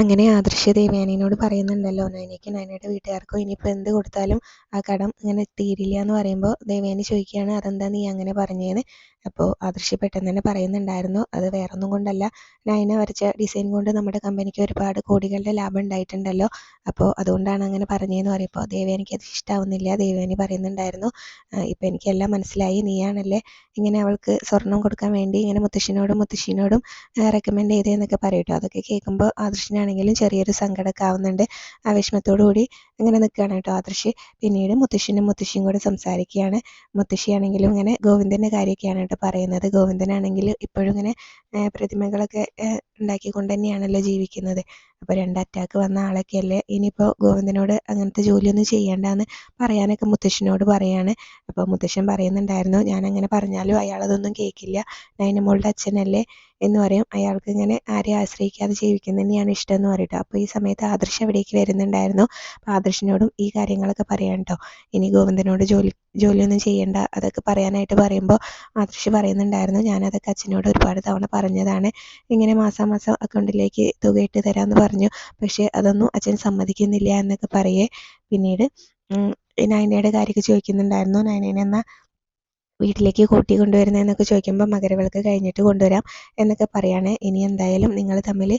അങ്ങനെ ആദർശ ദേവയാനിയോട് പറയുന്നുണ്ടല്ലോ നയനയ്ക്കും നയനയുടെ വീട്ടുകാർക്കും ഇനിയിപ്പോൾ എന്ത് കൊടുത്താലും ആ കടം ഇങ്ങനെ തീരില്ല എന്ന് പറയുമ്പോൾ ദേവയാനി ചോദിക്കുകയാണ് അതെന്താ നീ അങ്ങനെ പറഞ്ഞേന്ന്? അപ്പോൾ ആദർശ പെട്ടെന്ന് തന്നെ പറയുന്നുണ്ടായിരുന്നു അത് വേറൊന്നും കൊണ്ടല്ല. നയന വരച്ച ഡിസൈൻ കൊണ്ട് നമ്മുടെ കമ്പനിക്ക് ഒരുപാട് കോടികളുടെ ലാഭം ഉണ്ടായിട്ടുണ്ടല്ലോ. അപ്പോൾ അതുകൊണ്ടാണ് അങ്ങനെ പറഞ്ഞതെന്ന് പറയുമ്പോൾ ദേവയാനിക്ക് അത് ഇഷ്ടാവുന്നില്ല. ദേവയാനി പറയുന്നുണ്ടായിരുന്നു ഇപ്പം എനിക്കെല്ലാം മനസ്സിലായി. നീയാണല്ലേ ഇങ്ങനെ അവൾക്ക് സ്വർണം കൊടുക്കാൻ വേണ്ടി ഇങ്ങനെ മുത്തശ്ശിനോടും മുത്തശ്ശിനോടും റെക്കമെൻഡ് ചെയ്തതെന്നൊക്കെ പറയും ട്ടോ. അതൊക്കെ കേൾക്കുമ്പോൾ ആദർശിനാണെങ്കിലും ചെറിയൊരു സങ്കടമൊക്കെ ആവുന്നുണ്ട് ആ വിഷമത്തോടു കൂടി ഇങ്ങനെ നിൽക്കുകയാണ് കേട്ടോ ആദർശ്. പിന്നീട് മുത്തശ്ശനും മുത്തശ്ശിയും കൂടെ സംസാരിക്കുകയാണ്. മുത്തശ്ശിയാണെങ്കിലും ഇങ്ങനെ ഗോവിന്ദന്റെ കാര്യമൊക്കെയാണ് കേട്ടോ പറയുന്നത്. ഗോവിന്ദനാണെങ്കിൽ ഇപ്പോഴും ഇങ്ങനെ പ്രതിമകളൊക്കെ ഉണ്ടാക്കിക്കൊണ്ട് തന്നെയാണല്ലോ ജീവിക്കുന്നത്. അപ്പോൾ രണ്ട് അറ്റാക്ക് വന്ന ആളൊക്കെയല്ലേ ഇനിയിപ്പോൾ ഗോവിന്ദനോട് അങ്ങനത്തെ ജോലിയൊന്നും ചെയ്യേണ്ടെന്ന് പറയാനൊക്കെ മുത്തശ്ശനോട് പറയാണ്. അപ്പോൾ മുത്തശ്ശൻ പറയുന്നുണ്ടായിരുന്നു ഞാൻ അങ്ങനെ പറഞ്ഞാലും അയാൾ അയാളതൊന്നും കേൾക്കില്ല നൈനമോളുടെ അച്ഛനല്ലേ? എന്ന് പറയും. അയാൾക്ക് ഇങ്ങനെ ആരെ ആശ്രയിക്കാതെ ജീവിക്കുന്നത് തന്നെയാണ് ഇഷ്ടം എന്ന് പറയട്ടോ. അപ്പോൾ ഈ സമയത്ത് ആദർശ് അവിടേക്ക് വരുന്നുണ്ടായിരുന്നു. അപ്പോൾ ആദർശിനോടും ഈ കാര്യങ്ങളൊക്കെ പറയാം ഇനി ഗോവിന്ദനോട് ജോലി ജോലിയൊന്നും ചെയ്യണ്ട അതൊക്കെ പറയാനായിട്ട് പറയുമ്പോൾ ആദർശ് പറയുന്നുണ്ടായിരുന്നു ഞാനതൊക്കെ അച്ഛനോട് ഒരുപാട് തവണ പറഞ്ഞതാണ്. ഇങ്ങനെ മാസാമാസം അക്കൗണ്ടിലേക്ക് തുക ഇട്ട് തരാമെന്ന് പറഞ്ഞു. പക്ഷേ അതൊന്നും അച്ഛൻ സമ്മതിക്കുന്നില്ല എന്നൊക്കെ പറയേ. പിന്നീട് നയനയുടെ കാര്യമൊക്കെ ചോദിക്കുന്നുണ്ടായിരുന്നു. നയനേനെ എന്നാൽ വീട്ടിലേക്ക് കൂട്ടി കൊണ്ടുവരുന്നതെന്നൊക്കെ ചോദിക്കുമ്പോൾ മകരവിളക്ക് കഴിഞ്ഞിട്ട് കൊണ്ടുവരാം എന്നൊക്കെ പറയാണ്. ഇനി എന്തായാലും നിങ്ങൾ തമ്മിൽ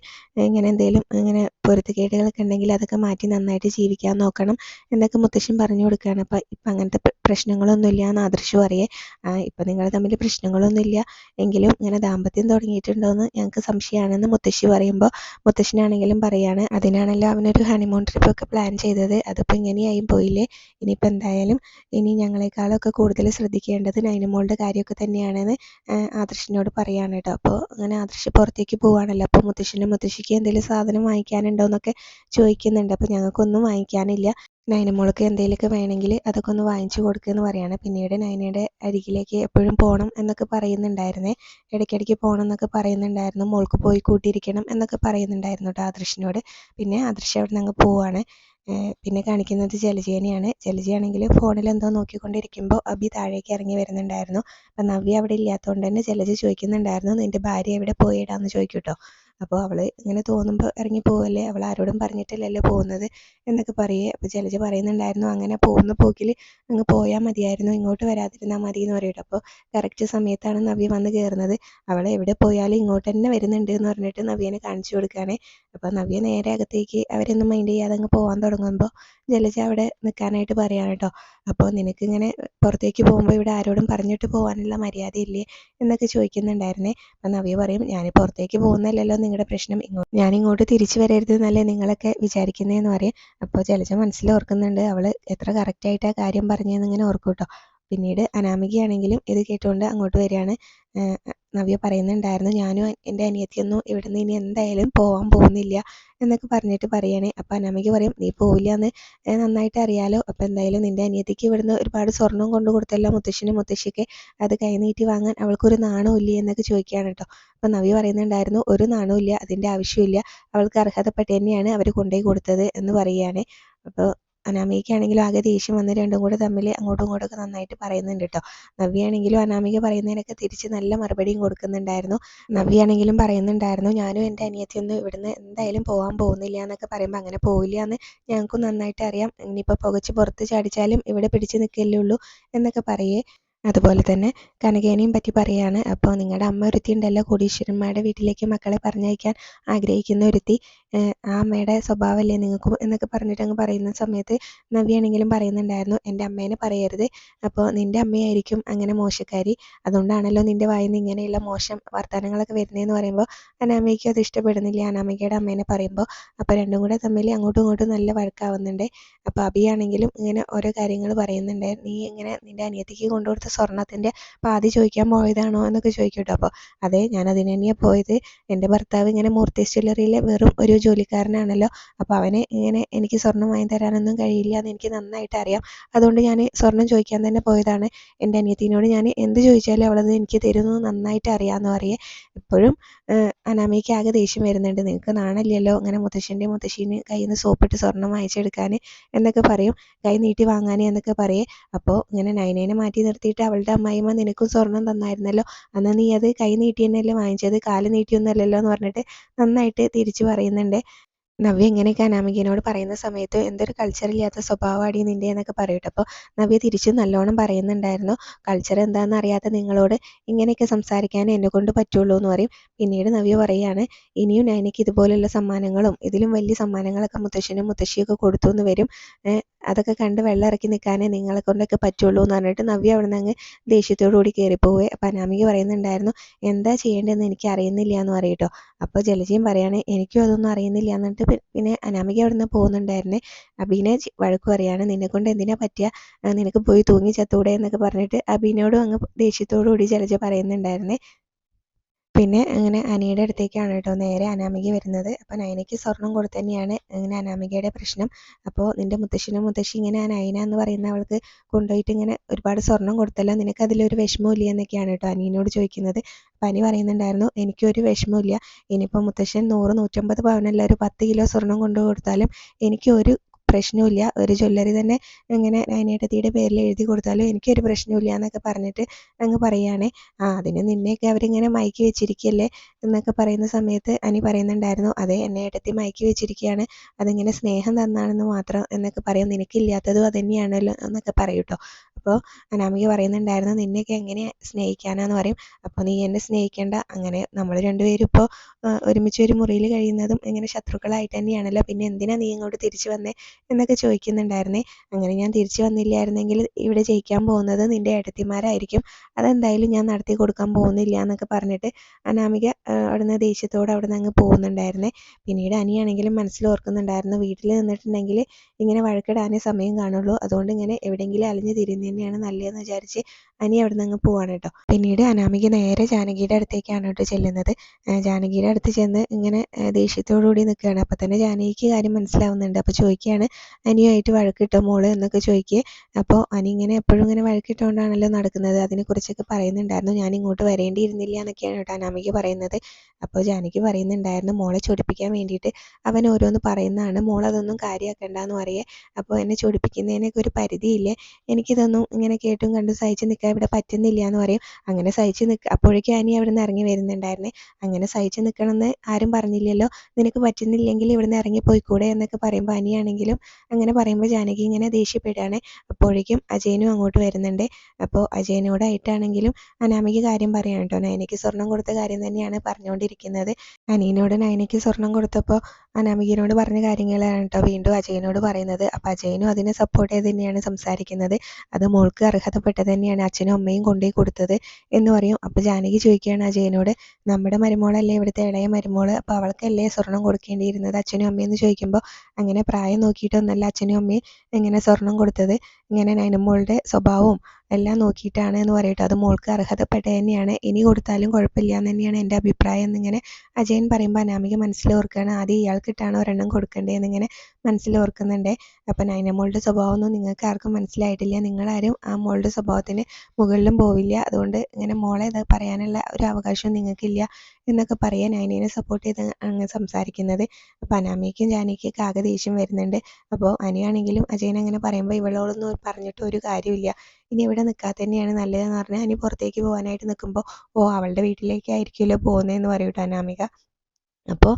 ഇങ്ങനെ എന്തെങ്കിലും ഇങ്ങനെ പൊരുത്തക്കേടുകളൊക്കെ ഉണ്ടെങ്കിൽ അതൊക്കെ മാറ്റി നന്നായിട്ട് ജീവിക്കാൻ നോക്കണം എന്നൊക്കെ മുത്തശ്ശൻ പറഞ്ഞു കൊടുക്കുകയാണ്. അപ്പം ഇപ്പം അങ്ങനത്തെ പ്രശ്നങ്ങളൊന്നുമില്ല എന്ന് ആദർശവും പറയേ. ഇപ്പം നിങ്ങൾ തമ്മിൽ പ്രശ്നങ്ങളൊന്നുമില്ല എങ്കിലും ഇങ്ങനെ ദാമ്പത്യം തുടങ്ങിയിട്ടുണ്ടോയെന്ന് ഞങ്ങൾക്ക് സംശയമാണെന്ന് മുത്തശ്ശി പറയുമ്പോൾ മുത്തശ്ശനാണെങ്കിലും പറയാണ് അതിനാണല്ലോ അവനൊരു ഹണിമൂൺ ട്രിപ്പൊക്കെ പ്ലാൻ ചെയ്തത്. അതിപ്പോൾ ഇങ്ങനെയായും പോയില്ലേ. ഇനിയിപ്പോൾ എന്തായാലും ഇനി ഞങ്ങളെക്കാളൊക്കെ കൂടുതൽ ശ്രദ്ധിക്കേണ്ടത് നൈനമോളുടെ കാര്യമൊക്കെ തന്നെയാണെന്ന് ആദർശിനോട് പറയാണ് കേട്ടോ. അപ്പോൾ അങ്ങനെ ആദർശ് പുറത്തേക്ക് പോവാണല്ലോ. അപ്പോൾ മുത്തശ്ശനും മുത്തശ്ശിക്ക് എന്തെങ്കിലും സാധനം വാങ്ങിക്കാനുണ്ടോ എന്നൊക്കെ ചോദിക്കുന്നുണ്ട്. അപ്പോൾ ഞങ്ങൾക്കൊന്നും വാങ്ങിക്കാനില്ല. നൈനമോൾക്ക് എന്തെങ്കിലുമൊക്കെ വേണമെങ്കിൽ അതൊക്കെ ഒന്ന് വാങ്ങിച്ചു കൊടുക്കുമെന്ന് പറയാണ്. പിന്നീട് നൈനയുടെ അരികിലേക്ക് എപ്പോഴും പോകണം എന്നൊക്കെ പറയുന്നുണ്ടായിരുന്നേ. ഇടയ്ക്കിടയ്ക്ക് പോകണം എന്നൊക്കെ പറയുന്നുണ്ടായിരുന്നു. മോൾക്ക് പോയി കൂട്ടിയിരിക്കണം എന്നൊക്കെ പറയുന്നുണ്ടായിരുന്നു കേട്ടോ ആദർശിനോട്. പിന്നെ ആദർശ് അവിടെ നിന്ന് അങ്ങ് പോവാണ്. പിന്നെ കാണിക്കുന്നത് ജലജേനെയാണ് ജലജയാണെങ്കിൽ ഫോണിൽ എന്തോ നോക്കിക്കൊണ്ടിരിക്കുമ്പോൾ അബി താഴേക്ക് ഇറങ്ങി വരുന്നുണ്ടായിരുന്നു. അപ്പം നവ്യ അവിടെ ഇല്ലാത്തതുകൊണ്ട് തന്നെ ജലജ ചോദിക്കുന്നുണ്ടായിരുന്നു നിന്റെ ഭാര്യ എവിടെ പോയിടാന്ന് ചോദിക്കും അപ്പോൾ അവൾ ഇങ്ങനെ തോന്നുമ്പോൾ ഇറങ്ങി പോവല്ലേ? അവൾ ആരോടും പറഞ്ഞിട്ടില്ലല്ലോ പോകുന്നത് എന്നൊക്കെ പറയേ. അപ്പോൾ ജലജ പറയുന്നുണ്ടായിരുന്നു അങ്ങനെ പോകുന്ന പോക്കിൽ അങ്ങ് പോയാൽ മതിയായിരുന്നു. ഇങ്ങോട്ട് വരാതിരുന്നാൽ മതി എന്ന് പറയട്ടോ. അപ്പോൾ കറക്റ്റ് സമയത്താണ് നവ്യ വന്ന് കയറുന്നത് അവൾ എവിടെ പോയാലും ഇങ്ങോട്ട് തന്നെ വരുന്നുണ്ട് എന്ന് പറഞ്ഞിട്ട് നവ്യനെ കാണിച്ചു കൊടുക്കുകയാണേ അപ്പോൾ നവ്യ നേരെ അകത്തേക്ക് അവരൊന്നും മൈൻഡ് ചെയ്യാതെ അങ്ങ് പോകാൻ തുടങ്ങുമ്പോൾ ജലജ അവിടെ നിൽക്കാനായിട്ട് പറയാണ് കേട്ടോ അപ്പോൾ നിനക്കിങ്ങനെ പുറത്തേക്ക് പോകുമ്പോൾ ഇവിടെ ആരോടും പറഞ്ഞിട്ട് പോകാനുള്ള മര്യാദയില്ലേ? എന്നൊക്കെ ചോദിക്കുന്നുണ്ടായിരുന്നേ. അപ്പം നവ്യ പറയും ഞാൻ പുറത്തേക്ക് പോകുന്നതല്ലല്ലോ നിങ്ങളുടെ പ്രശ്നം ഇങ്ങോട്ട് ഞാൻ ഇങ്ങോട്ട് തിരിച്ചു വരരുത് എന്നല്ലേ നിങ്ങളൊക്കെ വിചാരിക്കുന്നതെന്ന് പറയും. അപ്പോൾ ജലജ മനസ്സിൽ ഓർക്കുന്നുണ്ട് അവൾ എത്ര കറക്റ്റായിട്ട് ആയിട്ടാ കാര്യം പറഞ്ഞതെന്ന് ഇങ്ങനെ ഓർക്കും പിന്നീട് അനാമികയാണെങ്കിലും ഇത് കേട്ടുകൊണ്ട് അങ്ങോട്ട് വരികയാണ്. നവ്യ പറയുന്നുണ്ടായിരുന്നു ഞാനും എന്റെ അനിയത്തിയൊന്നും ഇവിടെ നിന്ന് ഇനി എന്തായാലും പോകാൻ പോകുന്നില്ല എന്നൊക്കെ പറഞ്ഞിട്ട് പറയണേ. അപ്പം അനാമിക പറയും നീ പോവില്ല എന്ന് നന്നായിട്ട് അറിയാലോ. അപ്പം എന്തായാലും നിന്റെ അനിയത്തിക്ക് ഇവിടുന്ന് ഒരുപാട് സ്വർണം കൊണ്ടു കൊടുത്തല്ലോ മുത്തശ്ശനും മുത്തശ്ശിക്ക്. അത് കൈനീട്ടി വാങ്ങാൻ അവൾക്കൊരു നാണമില്ല എന്നൊക്കെ ചോദിക്കുകയാണ് കേട്ടോ. അപ്പം നവ്യ പറയുന്നുണ്ടായിരുന്നു ഒരു നാണവും അതിന്റെ ആവശ്യമില്ല. അവൾക്ക് അർഹതപ്പെട്ട് തന്നെയാണ് അവർ കൊണ്ടുപോയി കൊടുത്തത് എന്ന് പറയുകയാണ്. അപ്പോൾ അനാമികയ്ക്കാണെങ്കിലും ആകെ ദേഷ്യം വന്ന് രണ്ടും കൂടെ തമ്മിൽ അങ്ങോട്ടും ഇങ്ങോട്ടും ഒക്കെ നന്നായിട്ട് പറയുന്നുണ്ട് കേട്ടോ. നവ്യയാണെങ്കിലും അനാമിക പറയുന്നതിനൊക്കെ തിരിച്ച് നല്ല മറുപടിയും കൊടുക്കുന്നുണ്ടായിരുന്നു. നവ്യയാണെങ്കിലും പറയുന്നുണ്ടായിരുന്നു ഞാനും എന്റെ അനിയത്തിയൊന്നും ഇവിടുന്ന് എന്തായാലും പോകാൻ പോകുന്നില്ല എന്നൊക്കെ പറയുമ്പോൾ അങ്ങനെ പോവില്ല എന്ന് ഞങ്ങൾക്കും നന്നായിട്ട് അറിയാം. ഇനിയിപ്പോൾ പുകച്ച് പുറത്ത് ചാടിച്ചാലും ഇവിടെ പിടിച്ച് നിൽക്കല്ലേ ഉള്ളൂ എന്നൊക്കെ പറയേ. അതുപോലെ തന്നെ കനകേനെയും പറ്റി പറയാണ്. അപ്പോൾ നിങ്ങളുടെ അമ്മ ഒരുത്തി ഉണ്ടല്ലോ കോടീശ്വരന്മാരുടെ വീട്ടിലേക്ക് മക്കളെ പറഞ്ഞയക്കാൻ ആഗ്രഹിക്കുന്ന ഒരുത്തി. ആ അമ്മയുടെ സ്വഭാവമല്ലേ നിങ്ങൾക്കും എന്നൊക്കെ പറഞ്ഞിട്ട് അങ്ങ് പറയുന്ന സമയത്ത് നവ്യാണെങ്കിലും പറയുന്നുണ്ടായിരുന്നു എന്റെ അമ്മേനെ പറയരുത്. അപ്പോൾ നിന്റെ അമ്മയായിരിക്കും അങ്ങനെ മോശക്കാരി. അതുകൊണ്ടാണല്ലോ നിന്റെ വായിൽ നിന്ന് ഇങ്ങനെയുള്ള മോശം വർത്തമാനങ്ങളൊക്കെ വരുന്നതെന്ന് പറയുമ്പോൾ അനാമയ്ക്ക് അത് ഇഷ്ടപ്പെടുന്നില്ല. അനാമികയുടെ അമ്മേനെ പറയുമ്പോൾ അപ്പോൾ രണ്ടും കൂടെ തമ്മിൽ അങ്ങോട്ടും ഇങ്ങോട്ടും നല്ല വഴക്കാവുന്നുണ്ട്. അപ്പോൾ അബിയാണെങ്കിലും ഇങ്ങനെ ഓരോ കാര്യങ്ങൾ പറയുന്നുണ്ട്. നീ ഇങ്ങനെ നിന്റെ അനിയത്തിക്ക് കൊണ്ടുകൊടുത്ത സ്വർണത്തിന്റെ പാതി ചോദിക്കാൻ പോയതാണോ എന്നൊക്കെ ചോദിക്കും കേട്ടോ അപ്പോൾ അതെ ഞാൻ അതിന് തന്നെയാണ് പോയത്. എന്റെ ഭർത്താവ് ഇങ്ങനെ മൂർത്തീസ് ജ്വല്ലറിയിലെ വെറും ഒരു ജോലിക്കാരനാണല്ലോ. അപ്പോൾ അവന് ഇങ്ങനെ എനിക്ക് സ്വർണം വാങ്ങി തരാനൊന്നും കഴിയില്ല എന്ന് എനിക്ക് നന്നായിട്ട് അറിയാം. അതുകൊണ്ട് ഞാൻ സ്വർണം ചോദിക്കാൻ തന്നെ പോയതാണ്. എന്റെ അനിയത്തിനോട് ഞാൻ എന്ത് ചോദിച്ചാലും അവളത് എനിക്ക് തരുന്നു നന്നായിട്ട് അറിയാമെന്ന് പറയേ. എപ്പോഴും അനാമയ്ക്ക് ആകെ ദേഷ്യം വരുന്നുണ്ട്. നിങ്ങൾക്ക് നാണല്ലല്ലോ അങ്ങനെ മുത്തശ്ശന്റെ മുത്തശ്ശീന് കയ്യിൽ നിന്ന് സോപ്പിട്ട് സ്വർണം വാങ്ങിച്ചെടുക്കാൻ എന്നൊക്കെ പറയും. കൈ നീട്ടി വാങ്ങാൻ എന്നൊക്കെ പറയേ. അപ്പോൾ ഇങ്ങനെ നൈനേനെ മാറ്റി നിർത്തിയിട്ട് അവളുടെ അമ്മായിമ്മ നിനക്കും സ്വർണം തന്നായിരുന്നല്ലോ. അന്ന് നീ അത് കൈ നീട്ടി തന്നെയല്ലേ വാങ്ങിച്ചത് കാൽ നീട്ടിയൊന്നല്ലല്ലോ എന്ന് പറഞ്ഞിട്ട് നന്നായിട്ട് തിരിച്ചു പറയുന്നുണ്ട്. നവ്യ ഇങ്ങനെയൊക്കെ അനാമികനോട് പറയുന്ന സമയത്ത് എന്തൊരു കൾച്ചർ ഇല്ലാത്ത സ്വഭാവമാടി നിന്റെ എന്നൊക്കെ പറയട്ടെ. അപ്പോൾ നവ്യ തിരിച്ചു നല്ലോണം പറയുന്നുണ്ടായിരുന്നു. കൾച്ചർ എന്താണെന്ന് അറിയാത്ത നിങ്ങളോട് ഇങ്ങനെയൊക്കെ സംസാരിക്കാൻ എന്നെ കൊണ്ട് പറ്റുള്ളൂ എന്ന് പറയും. പിന്നീട് നവ്യ പറയുകയാണ് ഇനിയും നൈനയ്ക്ക് ഇതുപോലെയുള്ള സമ്മാനങ്ങളും ഇതിലും വലിയ സമ്മാനങ്ങളൊക്കെ മുത്തശ്ശനും മുത്തശ്ശിയൊക്കെ കൊടുത്തു എന്ന് വരും. അതൊക്കെ കണ്ട് വെള്ളം ഇറക്കി നിൽക്കാനേ നിങ്ങളെ കൊണ്ടൊക്കെ പറ്റുള്ളൂ എന്ന് പറഞ്ഞിട്ട് നവ്യ അവിടെ നിന്ന് അങ്ങ് ദേഷ്യത്തോടുകൂടി കയറിപ്പോവേ അപ്പം അനാമിക പറയുന്നുണ്ടായിരുന്നു എന്താ ചെയ്യേണ്ടതെന്ന് എനിക്ക് അറിയുന്നില്ല എന്ന് പറയട്ടോ. അപ്പോൾ ജലജയും പറയാണ് എനിക്കും അതൊന്നും അറിയുന്നില്ല എന്നിട്ട് പിന്നെ അനാമിക അവിടെ നിന്ന് പോകുന്നുണ്ടായിരുന്നേ. അബീനെ വഴക്ക് പറയാണ് നിന്നെ കൊണ്ട് എന്തിനാ പറ്റുക നിനക്ക് പോയി തൂങ്ങി ചത്തൂടെ എന്നൊക്കെ പറഞ്ഞിട്ട് അബീനോടും അങ്ങ് ദേഷ്യത്തോടു കൂടി ജലജ പറയുന്നുണ്ടായിരുന്നേ. പിന്നെ അങ്ങനെ അനിയുടെ അടുത്തേക്കാണ് കേട്ടോ നേരെ അനാമിക വരുന്നത്. അപ്പോൾ നയനയ്ക്ക് സ്വർണം കൊടുത്ത് തന്നെയാണ് ഇങ്ങനെ അനാമികയുടെ പ്രശ്നം. അപ്പോൾ നിന്റെ മുത്തശ്ശനും മുത്തശ്ശി ഇങ്ങനെ നയന എന്ന് പറയുന്ന അവൾക്ക് കൊണ്ടുപോയിട്ട് ഇങ്ങനെ ഒരുപാട് സ്വർണം കൊടുത്തല്ലോ. നിനക്ക് അതിലൊരു വിഷമമില്ല എന്നൊക്കെയാണ് കേട്ടോ അനിയനോട് ചോദിക്കുന്നത്. അപ്പം അനി പറയുന്നുണ്ടായിരുന്നു എനിക്കൊരു വിഷമമില്ല ഇനിയിപ്പോൾ മുത്തശ്ശൻ നൂറ് നൂറ്റമ്പത് പവനല്ല ഒരു പത്ത് കിലോ സ്വർണം കൊണ്ടു കൊടുത്താലും എനിക്ക് ഒരു പ്രശ്നവുമില്ല. ഒരു ജ്വല്ലറി തന്നെ ഇങ്ങനെ നയനേട്ടത്തിയുടെ പേരിൽ എഴുതി കൊടുത്താലും എനിക്കൊരു പ്രശ്നവുമില്ല എന്നൊക്കെ പറഞ്ഞിട്ട് അങ്ങ് പറയുകയാണേ. ആ അതിന് നിന്നെയൊക്കെ അവരിങ്ങനെ മയക്കി വെച്ചിരിക്കല്ലേ എന്നൊക്കെ പറയുന്ന സമയത്ത് അനി പറയുന്നുണ്ടായിരുന്നു. അതെ എന്നെ ഏട്ടത്തി മയക്കി വെച്ചിരിക്കുകയാണ്. അതിങ്ങനെ സ്നേഹം തന്നാണെന്ന് മാത്രം എന്നൊക്കെ പറയും. നിനക്കില്ലാത്തതും അതന്നെയാണല്ലോ എന്നൊക്കെ പറയും കേട്ടോ. അപ്പോൾ അനാമിക പറയുന്നുണ്ടായിരുന്നു നിന്നെയൊക്കെ എങ്ങനെ സ്നേഹിക്കാനാന്ന് പറയും. അപ്പോൾ നീ എന്നെ സ്നേഹിക്കേണ്ട. അങ്ങനെ നമ്മൾ രണ്ടുപേരും ഇപ്പോൾ ഒരുമിച്ച് ഒരു മുറിയിൽ കഴിയുന്നതും ഇങ്ങനെ ശത്രുക്കളായിട്ട് തന്നെയാണല്ലോ. പിന്നെ എന്തിനാ നീ ഇങ്ങോട്ട് തിരിച്ചു വന്നേ? എന്നൊക്കെ ചോദിക്കുന്നുണ്ടായിരുന്നേ. അങ്ങനെ ഞാൻ തിരിച്ചു വന്നില്ലായിരുന്നെങ്കിൽ ഇവിടെ ജയിക്കാൻ പോകുന്നത് നിന്റെ ഏട്ടത്തിമാരായിരിക്കും. അതെന്തായാലും ഞാൻ നടത്തി കൊടുക്കാൻ പോകുന്നില്ല എന്നൊക്കെ പറഞ്ഞിട്ട് അനാമിക അവിടുന്ന് ദേഷ്യത്തോടെ അവിടെ നിന്ന് അങ്ങ് പോകുന്നുണ്ടായിരുന്നേ. പിന്നീട് അനിയാണെങ്കിലും മനസ്സിൽ ഓർക്കുന്നുണ്ടായിരുന്നു വീട്ടിൽ നിന്നിട്ടുണ്ടെങ്കിൽ ഇങ്ങനെ വഴക്കിടാനേ സമയം കാണുള്ളൂ. അതുകൊണ്ട് ഇങ്ങനെ എവിടെയെങ്കിലും അലഞ്ഞു തിരിയുന്നത് തന്നെയാണ് നല്ലതെന്ന് വിചാരിച്ച് അനി അവിടെ നിന്ന് പോവാണ് കേട്ടോ. പിന്നീട് അനാമിക നേരെ ജാനകിയുടെ അടുത്തേക്കാണ് കേട്ടോ ചെല്ലുന്നത്. ജാനകിയുടെ അടുത്ത് ചെന്ന് ഇങ്ങനെ ദേഷ്യത്തോടുകൂടി നിൽക്കുകയാണ്. അപ്പം തന്നെ ജാനകിക്ക് കാര്യം മനസ്സിലാവുന്നുണ്ട്. അപ്പോൾ ചോദിക്കുകയാണ് അനിയുമായിട്ട് വഴക്കിട്ടോ മോൾ? എന്നൊക്കെ ചോദിക്കുക അപ്പോൾ അനി ഇങ്ങനെ എപ്പോഴും ഇങ്ങനെ വഴക്കിട്ടുകൊണ്ടാണല്ലോ നടക്കുന്നത്. അതിനെക്കുറിച്ചൊക്കെ പറയുന്നുണ്ടായിരുന്നു. ഞാൻ ഇങ്ങോട്ട് വരേണ്ടിയിരുന്നില്ല എന്നൊക്കെയാണ് കേട്ടോ അനാമിക പറയുന്നത്. അപ്പോൾ ജാനകി പറയുന്നുണ്ടായിരുന്നു മോളെ ചൊടിപ്പിക്കാൻ വേണ്ടിയിട്ട് അവൻ ഓരോന്ന് പറയുന്നതാണ്. മോൾ അതൊന്നും കാര്യമാക്കണ്ടെന്ന് പറയേ. അപ്പോൾ എന്നെ ചൊടിപ്പിക്കുന്നതിനൊക്കെ ഒരു പരിധിയില്ലേ? എനിക്കിതൊന്നും ഇങ്ങനെ കേട്ടും കണ്ടും സഹിച്ച് നിൽക്കാൻ ഇവിടെ പറ്റുന്നില്ല എന്ന് പറയും. അങ്ങനെ സഹിച്ച് നിൽക്കുക അപ്പോഴേക്കും ആനി അവിടെ നിന്ന് ഇറങ്ങി വരുന്നുണ്ടായിരുന്നേ. അങ്ങനെ സഹിച്ച് നിൽക്കണമെന്ന് ആരും പറഞ്ഞില്ലല്ലോ. നിനക്ക് പറ്റുന്നില്ലെങ്കിൽ ഇവിടെ നിന്ന് ഇറങ്ങി പോയിക്കൂടെ എന്നൊക്കെ പറയുമ്പോൾ അനിയാണെങ്കിലും അങ്ങനെ പറയുമ്പോൾ ജാനകി ഇങ്ങനെ ദേഷ്യപ്പെടുകയാണ്. അപ്പോഴേക്കും അജയനും അങ്ങോട്ട് വരുന്നുണ്ട്. അപ്പോൾ അജയനോടായിട്ടാണെങ്കിലും അനാമിക കാര്യം പറയാം കേട്ടോ. നയനയ്ക്ക് സ്വർണം കൊടുത്ത കാര്യം തന്നെയാണ് പറഞ്ഞുകൊണ്ടിരിക്കുന്നത്. അനിയനോട് നയനയ്ക്ക് സ്വർണം കൊടുത്തപ്പോൾ അനാമികനോട് പറഞ്ഞ കാര്യങ്ങളാണ് കേട്ടോ വീണ്ടും അജയനോട് പറയുന്നത്. അപ്പോൾ അജയനും അതിനെ സപ്പോർട്ട് ചെയ്ത് തന്നെയാണ് സംസാരിക്കുന്നത്. അത് മോൾക്ക് അർഹതപ്പെട്ടത് തന്നെയാണ്. അച്ഛനും അമ്മയും കൊണ്ടുപോയി കൊടുത്തത് എന്ന് പറയും. അപ്പോൾ ജാനകി ചോദിക്കുകയാണ് അജയനോട് നമ്മുടെ മരുമോളല്ലേ ഇവിടുത്തെ ഇളയ മരുമോൾ? അപ്പോൾ അവൾക്കല്ലേ സ്വർണം കൊടുക്കേണ്ടിയിരുന്നത്? അച്ഛനും അമ്മയും എന്ന് ചോദിക്കുമ്പോൾ അങ്ങനെ പ്രായം നോക്കിയിട്ടൊന്നല്ല അച്ഛനും അമ്മയും ഇങ്ങനെ സ്വർണം കൊടുത്തത്? ഇങ്ങനെ നൈനമോളുടെ സ്വഭാവവും എല്ലാം നോക്കിയിട്ടാണ് എന്ന് പറയട്ടെ. അത് മോൾക്ക് അർഹതപ്പെട്ട തന്നെയാണ്. ഇനി കൊടുത്താലും കുഴപ്പമില്ല എന്ന് തന്നെയാണ് എന്റെ അഭിപ്രായം എന്നിങ്ങനെ അജയൻ പറയുമ്പോൾ അനാമിക മനസ്സിൽ ഓർക്കുകയാണ്. ആദ്യം ഇയാൾക്കിട്ടാണ് ഒരെണ്ണം കൊടുക്കേണ്ടതെന്നിങ്ങനെ മനസ്സിൽ ഓർക്കുന്നുണ്ട്. അപ്പം നൈനമോളുടെ സ്വഭാവമൊന്നും നിങ്ങൾക്ക് ആർക്കും മനസ്സിലായിട്ടില്ല. നിങ്ങളാരും ആ മോളുടെ സ്വഭാവത്തിന് മുകളിലും പോവില്ല. അതുകൊണ്ട് ഇങ്ങനെ മോളെ ഇത് പറയാനുള്ള ഒരു അവകാശവും നിങ്ങൾക്കില്ല. എന്നൊക്കെ പറയാൻ നൈനേനെ സപ്പോർട്ട് ചെയ്ത് അങ്ങ് സംസാരിക്കുന്നത്. അപ്പോൾ അനാമികയ്ക്കും ജാനകിക്കൊക്കെ ആകെ ദേഷ്യം വരുന്നുണ്ട്. അപ്പോൾ അനിയാണെങ്കിലും അജയൻ അങ്ങനെ പറയുമ്പോൾ ഇവളോടൊന്നും പറഞ്ഞിട്ട് ഒരു കാര്യമില്ല. ഇനി ഇവിടെ നിൽക്കാതെ തന്നെയാണ് നല്ലതെന്ന് പറഞ്ഞാൽ അനി പുറത്തേക്ക് പോകാനായിട്ട് നിൽക്കുമ്പോൾ ഓ അവളുടെ വീട്ടിലേക്കായിരിക്കുമല്ലോ പോകുന്നതെന്ന് പറയും കേട്ടോ അനാമിക. അപ്പോൾ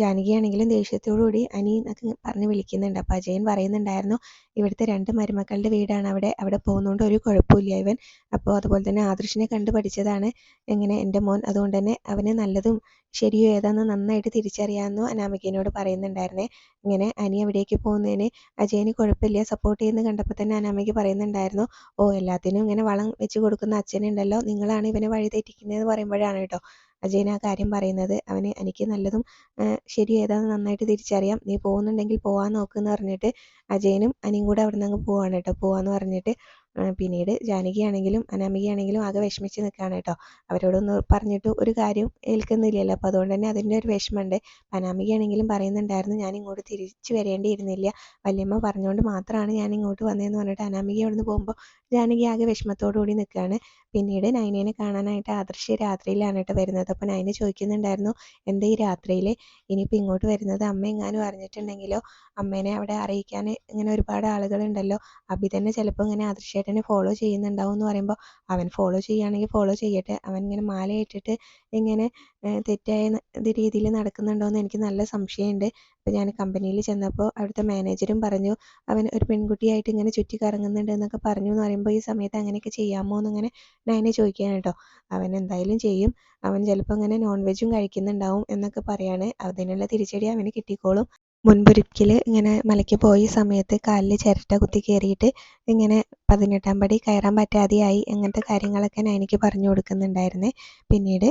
ജാനകിയാണെങ്കിലും ദേഷ്യത്തോടു കൂടി അനി എന്നൊക്കെ പറഞ്ഞ് വിളിക്കുന്നുണ്ട്. അപ്പോൾ അജയൻ പറയുന്നുണ്ടായിരുന്നു ഇവിടുത്തെ രണ്ട് മരുമക്കളുടെ വീടാണ് അവിടെ. അവിടെ പോകുന്നതുകൊണ്ട് ഒരു കുഴപ്പമില്ല ഇവൻ. അപ്പോൾ അതുപോലെ തന്നെ ആദർശിനെ കണ്ട് പഠിച്ചതാണ്. എങ്ങനെ? എന്റെ മോൻ അതുകൊണ്ട് തന്നെ അവന് നല്ലതും ശരിയോ ഏതാണെന്ന് നന്നായിട്ട് തിരിച്ചറിയാമെന്നു അനാമികേനോട് പറയുന്നുണ്ടായിരുന്നേ. ഇങ്ങനെ അനി അവിടേക്ക് പോകുന്നതിന് അജയന് കുഴപ്പമില്ല. സപ്പോർട്ട് ചെയ്യുന്ന കണ്ടപ്പോൾ തന്നെ അനാമിക പറയുന്നുണ്ടായിരുന്നു ഓ എല്ലാത്തിനും ഇങ്ങനെ വളം വെച്ച് കൊടുക്കുന്ന അച്ഛനുണ്ടല്ലോ. നിങ്ങളാണ് ഇവനെ വഴി തെറ്റിക്കുന്നതെന്ന് പറയുമ്പോഴാണ് കേട്ടോ. അജയൻ ആ കാര്യം പറയുന്നത് അവന് എനിക്ക് നല്ലതും ശരി ഏതാന്ന് നന്നായിട്ട് തിരിച്ചറിയാം. നീ പോകുന്നുണ്ടെങ്കിൽ പോകാൻ എന്ന് പറഞ്ഞിട്ട് അജയനും അനിയും കൂടെ അവിടെ നിന്ന് അങ്ങ് പോവാണ് കേട്ടോ. പോവാന്ന് പറഞ്ഞിട്ട് പിന്നീട് ജാനകിയാണെങ്കിലും അനാമികയാണെങ്കിലും ആകെ വിഷമിച്ച് നിൽക്കുകയാണ് കേട്ടോ. അവരോടൊന്ന് പറഞ്ഞിട്ട് ഒരു കാര്യം ഏൽക്കുന്നില്ലല്ലോ. അപ്പോൾ അതുകൊണ്ട് തന്നെ അതിന്റെ ഒരു വിഷമമുണ്ട്. അനാമികയാണെങ്കിലും പറയുന്നുണ്ടായിരുന്നു ഞാൻ ഇങ്ങോട്ട് തിരിച്ചു വരേണ്ടിയിരുന്നില്ല. വല്യമ്മ പറഞ്ഞുകൊണ്ട് മാത്രമാണ് ഞാൻ ഇങ്ങോട്ട് വന്നതെന്ന് പറഞ്ഞിട്ട് അനാമിക അവിടെ നിന്ന് പോകുമ്പോൾ ജാനകി ആകെ വിഷമത്തോടുകൂടി നിൽക്കുകയാണ്. പിന്നീട് നൈനേനെ കാണാനായിട്ട് ആദർശ് രാത്രിയിലാണ് കേട്ടോ വരുന്നത്. അപ്പോൾ നൈന ചോദിക്കുന്നുണ്ടായിരുന്നു എന്താ ഈ രാത്രിയിൽ ഇനിയിപ്പോൾ ഇങ്ങോട്ട് വരുന്നത് അമ്മ എങ്ങാനും അറിഞ്ഞിട്ടുണ്ടെങ്കിലോ? അമ്മേനെ അവിടെ അറിയിക്കാൻ ഇങ്ങനെ ഒരുപാട് ആളുകളുണ്ടല്ലോ. അഭി തന്നെ ചിലപ്പോൾ ഇങ്ങനെ ആദർശേട്ടനെ ഫോളോ ചെയ്യുന്നുണ്ടാവും എന്ന് പറയുമ്പോൾ അവൻ ഫോളോ ചെയ്യുകയാണെങ്കിൽ ഫോളോ ചെയ്യട്ടെ. അവൻ ഇങ്ങനെ മാല ഇട്ടിട്ട് ഇങ്ങനെ തെറ്റായ രീതിയിൽ നടക്കുന്നുണ്ടോ എന്ന് എനിക്ക് നല്ല സംശയമുണ്ട്. അപ്പോൾ ഞാൻ കമ്പനിയിൽ ചെന്നപ്പോൾ അവിടുത്തെ മാനേജരും പറഞ്ഞു അവൻ ഒരു പെൺകുട്ടിയായിട്ട് ഇങ്ങനെ ചുറ്റി കറങ്ങുന്നുണ്ട് എന്നൊക്കെ പറഞ്ഞു എന്ന് പറയുമ്പോൾ ഈ സമയത്ത് അങ്ങനെയൊക്കെ ചെയ്യാമോ എന്നിങ്ങനെ നയന ചോദിക്കുകയാണ് കേട്ടോ. അവൻ എന്തായാലും ചെയ്യും. അവൻ ചിലപ്പോൾ ഇങ്ങനെ നോൺ വെജും കഴിക്കുന്നുണ്ടാവും എന്നൊക്കെ പറയാണ്. അതിനുള്ള തിരിച്ചടി അവന് കിട്ടിക്കോളും. മുൻപൊരിക്കൽ ഇങ്ങനെ മലയ്ക്ക് പോയ സമയത്ത് കാലിൽ ചിരട്ട കുത്തി കയറിയിട്ട് ഇങ്ങനെ പതിനെട്ടാം പടി കയറാൻ പറ്റാതെയായി അങ്ങനത്തെ കാര്യങ്ങളൊക്കെ നയനയ്ക്ക് പറഞ്ഞു കൊടുക്കുന്നുണ്ടായിരുന്നേ. പിന്നീട്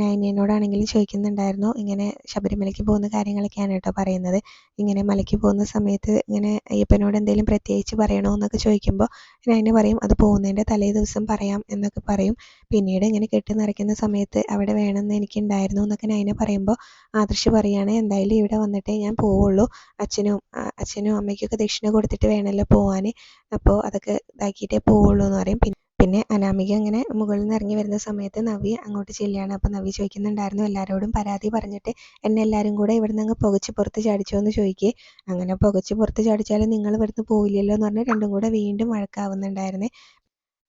നയനയോടാണെങ്കിലും ചോദിക്കുന്നുണ്ടായിരുന്നു. ഇങ്ങനെ ശബരിമലയ്ക്ക് പോകുന്ന കാര്യങ്ങളൊക്കെയാണ് കേട്ടോ പറയുന്നത്. ഇങ്ങനെ മലയ്ക്ക് പോകുന്ന സമയത്ത് ഇങ്ങനെ അയ്യപ്പനോട് എന്തെങ്കിലും പ്രത്യേകിച്ച് പറയണോ എന്നൊക്കെ ചോദിക്കുമ്പോൾ നയന പറയും അത് പോകുന്നതിന്റെ തലേ ദിവസം പറയാം എന്നൊക്കെ പറയും. പിന്നീട് ഇങ്ങനെ കെട്ടി നിറയ്ക്കുന്ന സമയത്ത് അവിടെ വേണമെന്ന് എനിക്കുണ്ടായിരുന്നു എന്നൊക്കെ നയന പറയുമ്പോൾ ആദർശ് പറയുകയാണ് എന്തായാലും ഇവിടെ വന്നിട്ടേ ഞാൻ പോവുള്ളൂ. അച്ഛനും അച്ഛനും അമ്മയ്ക്കൊക്കെ ദക്ഷിണ കൊടുത്തിട്ട് വേണമല്ലോ പോവാൻ. അപ്പോൾ അതൊക്കെ ഇതാക്കിയിട്ടേ പോവുള്ളൂ എന്ന് പറയും. പിന്നെ അനാമിക അങ്ങനെ മുകളിൽ നിന്ന് ഇറങ്ങി വരുന്ന സമയത്ത് നവി അങ്ങോട്ട് ചെല്ലുകയാണ്. അപ്പോൾ നവി ചോദിക്കുന്നുണ്ടായിരുന്നു എല്ലാവരോടും പരാതി പറഞ്ഞിട്ട് എന്നെ എല്ലാവരും കൂടെ ഇവിടുന്ന് അങ്ങ് പുകച്ച് പുറത്ത് ചാടിച്ചോ എന്ന് ചോദിക്കേ. അങ്ങനെ പുകച്ച് പുറത്ത് ചാടിച്ചാലും നിങ്ങൾ ഇവിടുന്ന് പോവില്ലല്ലോ എന്ന് പറഞ്ഞ് രണ്ടും കൂടെ വീണ്ടും വഴക്കാവുന്നുണ്ടായിരുന്നേ.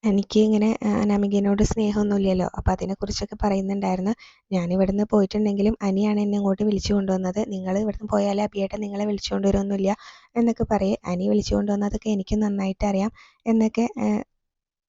എനിക്ക് ഇങ്ങനെ അനാമികേനോട് സ്നേഹമൊന്നുമില്ലല്ലോ. അപ്പോൾ അതിനെക്കുറിച്ചൊക്കെ പറയുന്നുണ്ടായിരുന്നു. ഞാൻ ഇവിടുന്ന് പോയിട്ടുണ്ടെങ്കിലും അനിയാണ് എന്നെ ഇങ്ങോട്ട് വിളിച്ചു കൊണ്ടുവന്നത്. നിങ്ങൾ ഇവിടുന്ന് പോയാലേ അബിയേട്ടൻ നിങ്ങളെ വിളിച്ചു കൊണ്ടുവരുമൊന്നുമില്ല എന്നൊക്കെ പറയും. അനി വിളിച്ചു കൊണ്ടുവന്നതൊക്കെ എനിക്ക് നന്നായിട്ട് അറിയാം എന്നൊക്കെ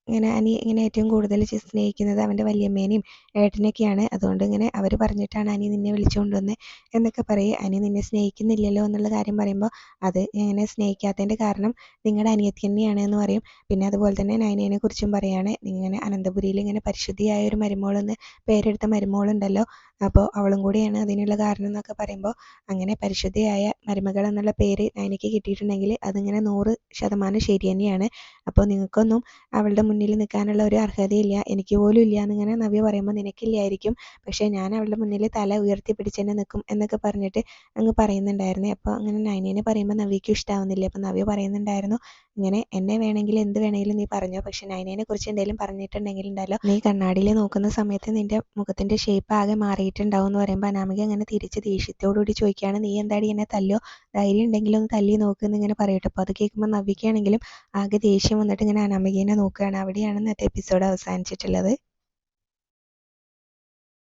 ഇങ്ങനെ അനി ഇങ്ങനെ ഏറ്റവും കൂടുതൽ സ്നേഹിക്കുന്നത് അവന്റെ വല്യമ്മേനെയും ഏട്ടനെയൊക്കെയാണ് അതുകൊണ്ട് ഇങ്ങനെ അവർ പറഞ്ഞിട്ടാണ് അനി നിന്നെ വിളിച്ചുകൊണ്ട് വന്നത് എന്നൊക്കെ പറയും. അനി നിന്നെ സ്നേഹിക്കുന്നില്ലല്ലോ എന്നുള്ള കാര്യം പറയുമ്പോൾ അത് ഇങ്ങനെ സ്നേഹിക്കാത്തതിന്റെ കാരണം നിങ്ങളുടെ അനിയത്തി തന്നെയാണ് എന്ന് പറയും. പിന്നെ അതുപോലെ തന്നെ നയനേനെ കുറിച്ചും പറയാണ്. ഇങ്ങനെ അനന്തപുരിയിൽ ഇങ്ങനെ പരിശുദ്ധിയായ ഒരു മരുമോളെന്ന് പേരെടുത്ത മരുമോളുണ്ടല്ലോ അപ്പോൾ അവളും കൂടിയാണ് അതിനുള്ള കാരണം എന്നൊക്കെ പറയുമ്പോൾ അങ്ങനെ പരിശുദ്ധിയായ മരുമകൾ എന്നുള്ള പേര് നയനയ്ക്ക് കിട്ടിയിട്ടുണ്ടെങ്കിൽ അതിങ്ങനെ നൂറ് ശതമാനം ശരി തന്നെയാണ്. അപ്പോൾ നിങ്ങൾക്കൊന്നും അവളുടെ നിൽക്കാനുള്ള ഒരു അർഹതയില്ല. എനിക്ക് പോലും ഇല്ല എന്നിങ്ങനെ നവ്യ പറയുമ്പോൾ നിനക്കില്ലായിരിക്കും. പക്ഷേ ഞാൻ അവളുടെ മുന്നിൽ തല ഉയർത്തി പിടിച്ച് തന്നെ നിൽക്കും എന്നൊക്കെ പറഞ്ഞിട്ട് അങ്ങ് പറയുന്നുണ്ടായിരുന്നു. അപ്പോൾ അങ്ങനെ നൈനേനെ പറയുമ്പോൾ നവ്യയ്ക്കും ഇഷ്ടാവുന്നില്ല. അപ്പോൾ നവ്യ പറയുന്നുണ്ടായിരുന്നു ഇങ്ങനെ എന്നെ വേണമെങ്കിൽ എന്ത് വേണമെങ്കിലും നീ പറഞ്ഞോ. പക്ഷെ നയനേനെ കുറിച്ച് എന്തെങ്കിലും പറഞ്ഞിട്ടുണ്ടെങ്കിൽ ഉണ്ടല്ലോ. നീ കണ്ണാടിയിൽ നോക്കുന്ന സമയത്ത് നിന്റെ മുഖത്തിന്റെ ഷേപ്പ് ആകെ മാറിയിട്ടുണ്ടാവും എന്ന് പറയുമ്പോൾ അനാമിക അങ്ങനെ തിരിച്ച് ദേഷ്യത്തോടുകൂടി ചോദിക്കുകയാണ് നീ എന്താടി എന്നെ തല്ലോ ധൈര്യം ഉണ്ടെങ്കിൽ ഒന്ന് തല്ലി നോക്ക് എന്നിങ്ങനെ പറയട്ടെ. അപ്പോൾ അത് കേൾക്കുമ്പോൾ നവ്യക്കാണെങ്കിലും ആകെ ദേഷ്യം വന്നിട്ട് ഇങ്ങനെ അനാമികേനെ നോക്കുകയാണ്. അവിടെയാണ് ഇന്നത്തെ എപ്പിസോഡ് അവസാനിച്ചിട്ടുള്ളത്.